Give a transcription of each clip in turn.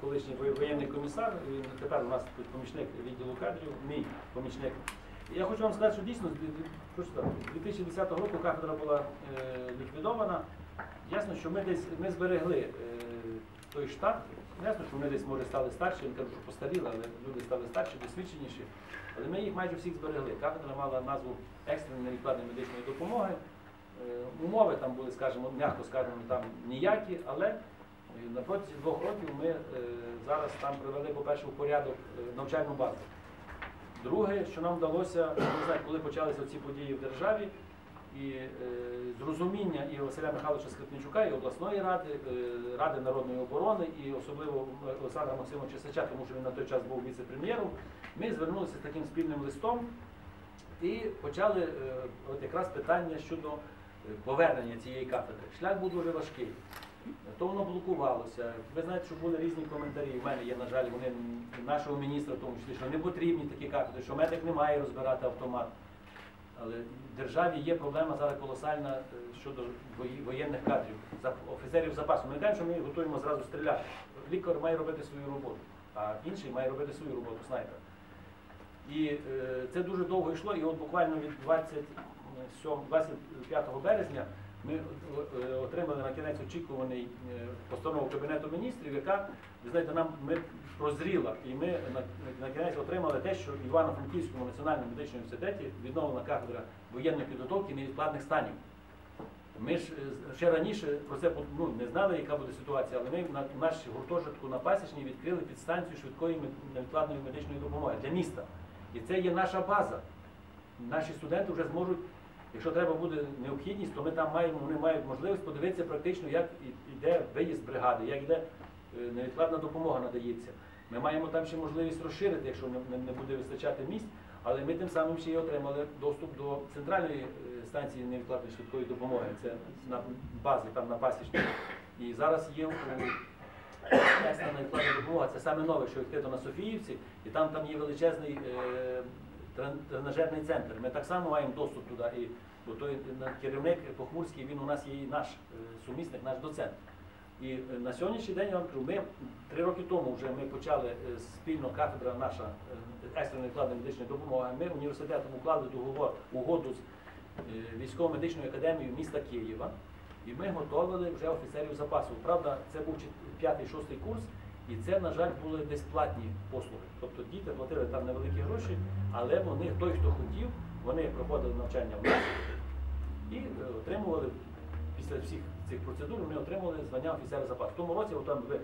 колишній воєнний комісар, він тепер у нас помічник відділу кадрів, мій помічник. Я хочу вам сказати, що дійсно з дві- дві- що ж там, з 2010 року кафедра була е, ліквідована. Ясно, що ми десь ми зберегли е, той штат. Ясно, що вони десь може стали старші, я не кажу, що постаріли, але люди стали старші, досвідченіші. Але ми їх майже всіх зберегли. Кафедра мала назву екстреної невідкладної медичної допомоги. Е, Умови там були, скажімо, м'яко скажемо, там ніякі, але на протязі двох років ми е, зараз там привели, по-перше, в порядок е, навчальну базу. Друге, що нам вдалося, не знаю, коли почалися ці події в державі, і е, зрозуміння і Василя Михайловича Скрипничука, і обласної ради, е, Ради народної оборони, і особливо Олександра Максимовича Сача, тому що він на той час був віце-прем'єром, ми звернулися з таким спільним листом і почали от якраз питання щодо повернення цієї кафедри. Шлях був дуже важкий. То воно блокувалося. Ви знаєте, що були різні коментарі. У мене є, на жаль, вони нашого міністра, в тому числі, що не потрібні такі кафедри, що медик не має розбирати автомат. Але в державі є проблема зараз колосальна е, щодо воєнних кадрів, офіцерів запасу. Ми не що ми готуємо зразу стріляти. Лікар має робити свою роботу, а інший має робити свою роботу, снайпер. І е, це дуже довго йшло, і от буквально від 27, 25 березня ми е, отримали на кінець очікуваний е, постанову Кабінету міністрів, яка, ви знаєте, нам ми прозріла, і ми на, кінець отримали те, що в Івано-Франківському національному медичному університеті відновлена кафедра воєнної підготовки невідкладних станів. Ми ж е, ще раніше про це ну, не знали, яка буде ситуація, але ми на наш гуртожитку на Пасічній відкрили підстанцію швидкої невідкладної медичної допомоги для міста. І це є наша база. Наші студенти вже зможуть, якщо треба буде необхідність, то ми там маємо, вони мають можливість подивитися практично, як йде виїзд бригади, як йде е, невідкладна допомога надається. Ми маємо там ще можливість розширити, якщо не, буде вистачати місць, але ми тим самим ще й отримали доступ до центральної е, станції невідкладної швидкої допомоги. Це на базі, там на пасічній. І зараз є екстрена невідкладна допомога. Це саме нове, що відкрито на Софіївці, і там, там є величезний е, тренажерний центр. Ми так само маємо доступ туди. І бо той керівник Похмурський, він у нас є наш е, сумісник, наш доцент. І е, на сьогоднішній день я вам кажу, ми три роки тому вже ми почали е, спільно кафедра наша екстреної вкладної медичної допомоги. Ми університетом уклали договор угоду з військово-медичною академією міста Києва. І ми готували вже офіцерів запасу. Правда, це був чет- п'ятий-шостий курс, і це, на жаль, були безплатні послуги. Тобто діти платили там невеликі гроші, але вони, той, хто хотів, вони проходили навчання в нас і е, отримували після всіх цих процедур, вони отримували звання офіцера запасу. В тому році, там ви,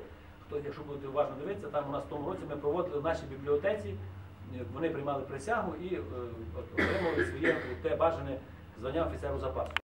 хто, якщо будете уважно дивитися, там у нас в тому році ми проводили в нашій бібліотеці, е, вони приймали присягу і е, отримували своє те бажане звання офіцеру запасу.